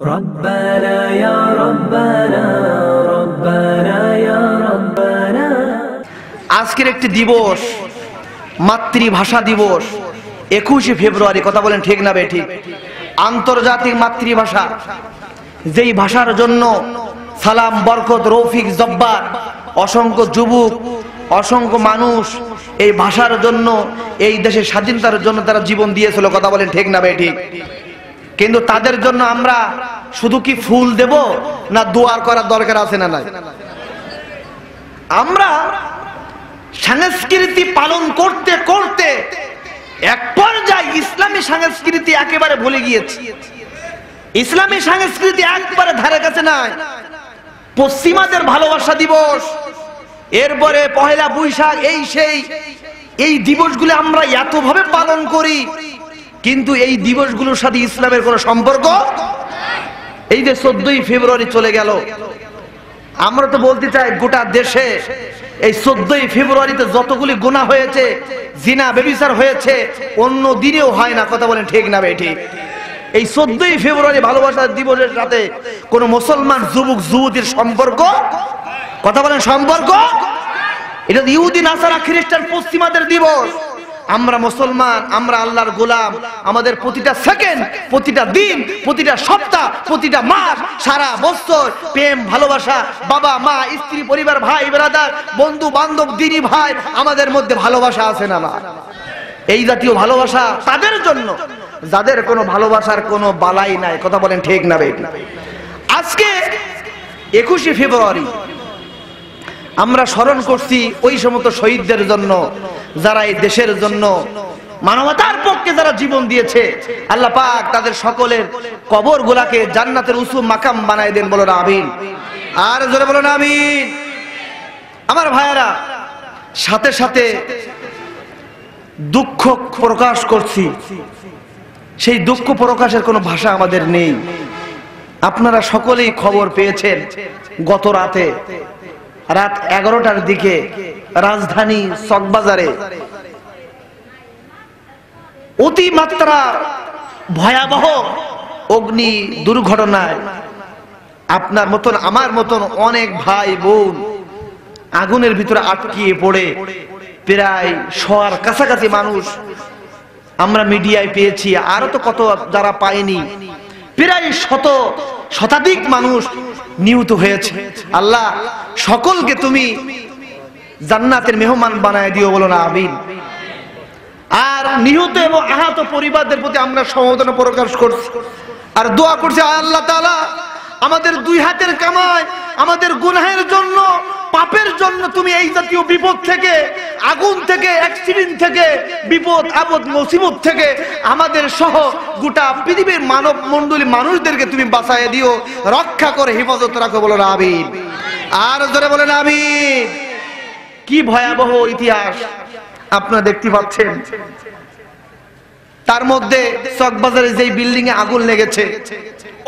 ربنا يا ربنا ربنا يا ربنا আজকের একটি দিবস মাতৃভাষা দিবস একুশে ফেব্রুয়ারি কথা বলেন ঠিক না বে ঠিক আন্তর্জাতিক মাতৃভাষা যেই ভাষার জন্য সালাম বরকত রৌফিক জব্বার অসংখ্য যুবক অসংখ্য মানুষ এই ভাষার জন্য এই দেশের স্বাধীনতার জন্য তারা জীবন দিয়েছিল কথা বলেন ঠিক না বে ঠিক কিন্তু তাদের জন্য আমরা শুধু কি ফুল দেব না দোয়ার করার দরকার আছে না নাই? আমরা সংস্কৃতি পালন করতে করতে এক পর্যায়ে ইসলামী সংস্কৃতি একেবারে ভুলে গিয়েছি। ইসলামী সংস্কৃতি একবারে ধারে কাছে নাই। পশ্চিমাদের ভালোবাসা দিবস, এরপরে পহেলা বৈশাখ, এই সেই, এই দিবসগুলো আমরা এতভাবে পালন করি কিন্তু এই দিবসগুলোর সাথে ইসলামের কোনো সম্পর্ক? এই যে চোদ্দই ফেব্রুয়ারি চলে গেল। আমরা তো বলতে চাই, গোটা দেশে এই চোদ্দই ফেব্রুয়ারিতে যতগুলি গুণা হয়েছে, জিনা বেবিচার হয়েছে, অন্য দিনেও হয় না, কথা বলেন ঠিক না বেঠি এই চোদ্দই ফেব্রুয়ারি ভালোবাসার দিবসের সাথে কোন মুসলমান, যুবক, যুবতীর সম্পর্ক? কথা বলেন সম্পর্ক? এটা ইহুদি আসারা খ্রিস্টান, পশ্চিমাদের দিবস। আমরা মুসলমান, আমরা আল্লাহর গোলাম। আমাদের প্রতিটা সেকেন্ড, প্রতিটা দিন, প্রতিটা সপ্তাহ, প্রতিটা মাস, সারা বছর প্রেম, ভালোবাসা, বাবা, মা, স্ত্রী, পরিবার, ভাই ব্রাদার বন্ধু, বান্ধব দিনী ভাই, আমাদের মধ্যে ভালোবাসা আছে না না? এই জাতীয় ভালোবাসা তাদের জন্য, যাদের কোনো ভালোবাসার কোনো বালাই নাই। কথা বলেন ঠিক না বেটি আজকে একুশে ফেব্রুয়ারি আমরা স্মরণ করছি ওই সমস্ত শহীদদের জন্য, যারা এই দেশের জন্য মানবতার পক্ষে যারা জীবন দিয়েছে, আল্লাহ পাক তাদের সকলের কবর গুলাকে জান্নাতের উঁচু মাকাম বানাই দেন বলো না আমিন। আর জোরে বলো না আমিন। আমার ভাইয়েরা, সাথে সাথে দুঃখ প্রকাশ করছি। সেই দুঃখ প্রকাশের কোনো ভাষা আমাদের নেই। আপনারা সকলেই খবর পেয়েছেন গত রাতে। রাত এগারোটার দিকে রাজধানী চকবাজারে। অতিমাত্রা ভয়াবহ অগ্নি দুর্ঘটনায় আপনার মতন, আমার মতন অনেক ভাই বোন আগুনের ভিতরে আটকিয়ে পড়ে। প্রায় শোয়ার কাছাকাছি মানুষ আমরা মিডিয়ায় পেয়েছি, আরও তো কত যারা পায়নি। প্রায় শত শতাধিক মানুষ নিহত হয়েছে। আল্লাহ, সকলকে তুমি জান্নাতের মেহমান বানায় দিও বলো না, আমিন। আর নিহত এবং আহত পরিবারদের প্রতি আমরা সমবেদনা প্রকাশ করছি। আর দোয়া করছি আল্লাহ তাআলা আমাদের দুই হাতের কামায় আমাদের গুনাহের জন্য পাপের জন্য তুমি এই জাতীয় বিপদ থেকে, আগুন থেকে অ্যাক্সিডেন্ট থেকে, বিপদ, আপদ, মুসিবত থেকে আমাদের সহ গোটা পৃথিবীর মানব মণ্ডলী মানুষদেরকে তুমি বাঁচায় দিও। রক্ষা করে, হেফাজত রাখো বলো আমিন। আর জোরে বলেন, আমিন। কি ভয়াবহ ইতিহাস। আপনারা দেখতে পাচ্ছেন। তার মধ্যে চকবাজারে যেই বিল্ডিং এ আগুন লেগেছে,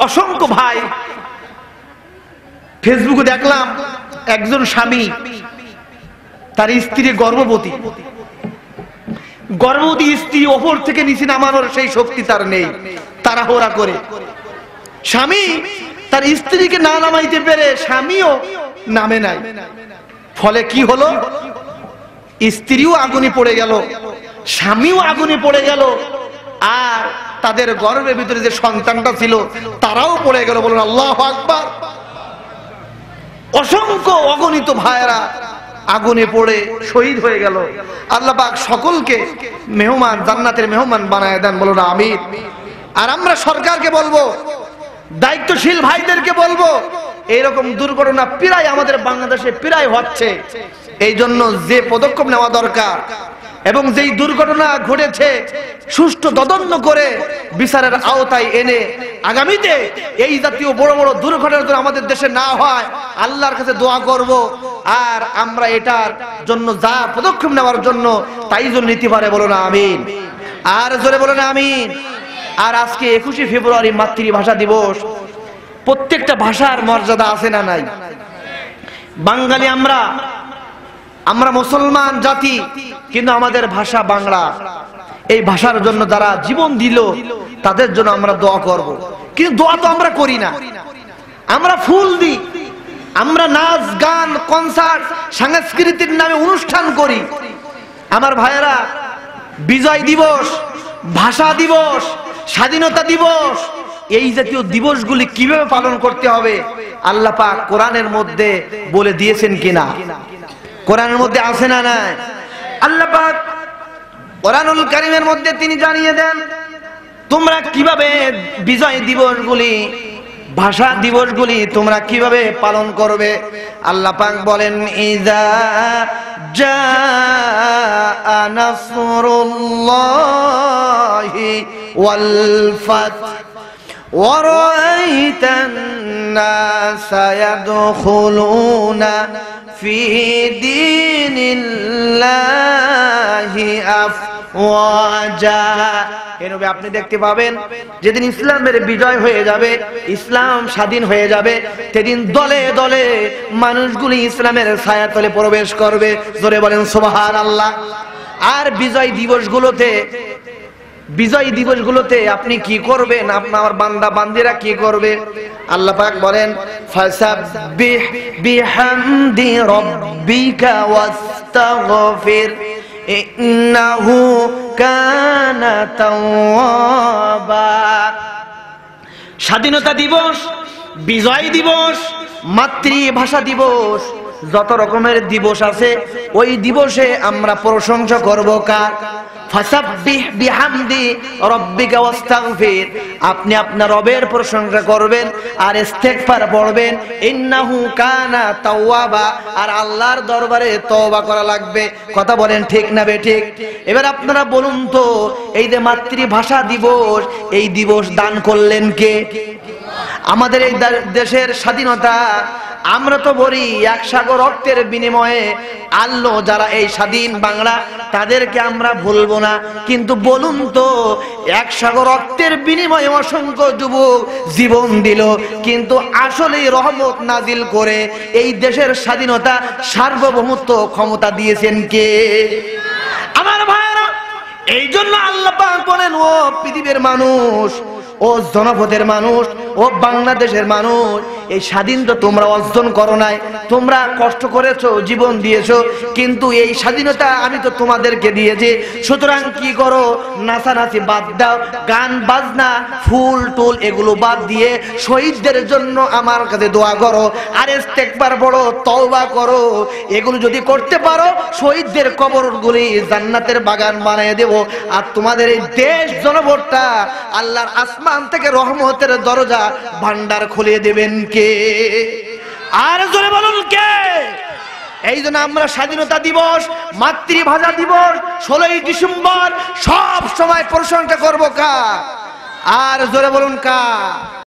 অসংখ্য ভাই ফেসবুকে দেখলাম একজন স্বামী, তার স্ত্রী গর্ভবতী। গর্ভবতী স্ত্রী ওপর থেকে নিচে নামানোর সেই শক্তি তার নেই, তাড়াহুড়া করে। স্বামী তার স্ত্রীকে না নামাইতে পেরে স্বামীও নামে নাই। ফলে কি হলো? স্ত্রীও আগুনে পড়ে গেল, স্বামীও আগুনে পড়ে গেল, আর তাদের গর্ভের ভিতরে যে সন্তানটা ছিল, তারাও পড়ে গেল বলুন, আল্লাহ আকবার। অসংখ্য অগণিত ভাইয়েরা আগুনে পড়ে শহীদ হয়ে গেল। আল্লাহ পাক সকলকে মেহমান, জান্নাতের মেহমান বানায় দেন, বলো না আমির আর আমরা সরকারকে বলব, দায়িত্বশীল ভাইদেরকে বলব এইরকম দুর্ঘটনা প্রায় আমাদের বাংলাদেশে প্রায় হচ্ছে। এই জন্য যে পদক্ষেপ নেওয়া দরকার এবং যেই দুর্ঘটনা ঘটেছে, সুষ্ঠু তদন্ত করে বিচারের আওতায় এনে আগামীতে এই জাতীয় বড় বড় দুর্ঘটনা যেন আমাদের দেশে না হয়, আল্লাহর কাছে দোয়া করব। আর আমরা এটার জন্য যা পদক্ষেপ নেওয়ার জন্য তাই জন্য নিতে পারে বলো না আমিন। আর জোরে বলো না আমিন। আর আজকে একুশে ফেব্রুয়ারি মাতৃভাষা দিবস। প্রত্যেকটা ভাষার মর্যাদা আছে না নাই? বাঙালি আমরা আমরা মুসলমান জাতি, কিন্তু আমাদের ভাষা বাংলা। এই ভাষার জন্য যারা জীবন দিল, তাদের জন্য আমরা দোয়া করব। কিন্তু দোয়া তো আমরা করি না। আমরা ফুল দিই, আমরা নাচ, গান, কনসার্ট, সাংস্কৃতিক নামে অনুষ্ঠান করি। আমার ভাইয়েরা, বিজয় দিবস, ভাষা দিবস, স্বাধীনতা দিবস এই জাতীয় দিবসগুলি কীভাবে পালন করতে হবে? আল্লাহ পাক কোরআনের মধ্যে বলে দিয়েছেন কিনা? কোরআনের মধ্যে আছে না নাই? আল্লাহ পাক কোরআনুল কারিমের মধ্যে তিনি জানিয়ে দেন, তোমরা কীভাবে বিজয় দিবসগুলি, ভাষা দিবসগুলি তোমরা কীভাবে পালন করবে? আল্লাহ পাক বলেন ইজা জা নাসরুল্লাহি ওয়াল ফাত ورأيت الناس يدخلون في دين الله أفواجا এভাবে আপনি দেখতে পাবেন যেদিন ইসলামের বিজয় হয়ে যাবে ইসলাম স্বাধীন হয়ে যাবে সেদিন দলে দলে মানুষগুলি ইসলামের ছায়াতলে প্রবেশ করবে জোরে বলেন সোবাহার আল্লাহ আর বিজয় দিবসগুলোতে বিজয় দিবসগুলোতে আপনি কি করবেন? আপনার বান্দা বান্দিরা কি করবে? আল্লাহ পাক বলেন, ফাসাব্বিহ বিহামদি রাব্বিকা ওয়াস্তাগফির, ইন্নাহু কানা তাওয়াবা। স্বাধীনতা দিবস, বিজয় দিবস, মাতৃভাষা দিবস, যত রকমের দিবস আছে, ওই দিবসে আমরা প্রশংসা করব কার? আপনি আপনার রবের প্রশংসা করবেন আর ইস্তেগফার পড়বেন। ইন্নাহু কানা তাওয়াবা। আর আল্লাহর দরবারে তওবা করা লাগবে। কথা বলেন ঠিক না বে ঠিক? এবার আপনারা বলুন তো, এই যে মাতৃভাষা দিবস, এই দিবস দান করলেন কে? আমাদের এই দেশের স্বাধীনতা আমরা তো বলি, এক সাগর রক্তের বিনিময়ে আল্লো যারা এই স্বাধীন বাংলা, তাদেরকে আমরা ভুলবো না। কিন্তু বলুন তো, এক সাগর রক্তের বিনিময়ে অসংখ্য যুবক জীবন দিল, কিন্তু আসলে রহমত নাজিল করে এই দেশের স্বাধীনতা সার্বভৌমত্ব ক্ষমতা দিয়েছেন কে? আমার ভাইরা এই জন্য আল্লাহ বলেন, ও পৃথিবীর মানুষ, ও জনপদের মানুষ ও বাংলাদেশের মানুষ, এই স্বাধীন তো তোমরা অর্জন করো নাই। তোমরা কষ্ট করেছ, জীবন দিয়েছ, কিন্তু এই স্বাধীনতা আমি তো তোমাদেরকে দিয়েছি। সুতরাং কি করো? নাচানাচি বাদ দাও। গান, বাজনা, ফুল, টুল এগুলো বাদ দিয়ে শহীদদের জন্য আমার কাছে দোয়া করো। আর ইস্তেকবার বড় তওবা করো। এগুলো যদি করতে পারো, শহীদদের কবরগুলি জান্নাতের বাগান বানিয়ে দেব। আর তোমাদের এই দেশ জনভরটা আল্লাহর আসমান থেকে রহমতের দরজা ভান্ডার খুলে দেবেন কে? আর জোরে বলুন কে? এই জন্য আমরা স্বাধীনতা দিবস, মাতৃভাষা দিবস, ষোলোই ডিসেম্বর সব সময় প্রশংসা করব কা আর জোরে বলুন কা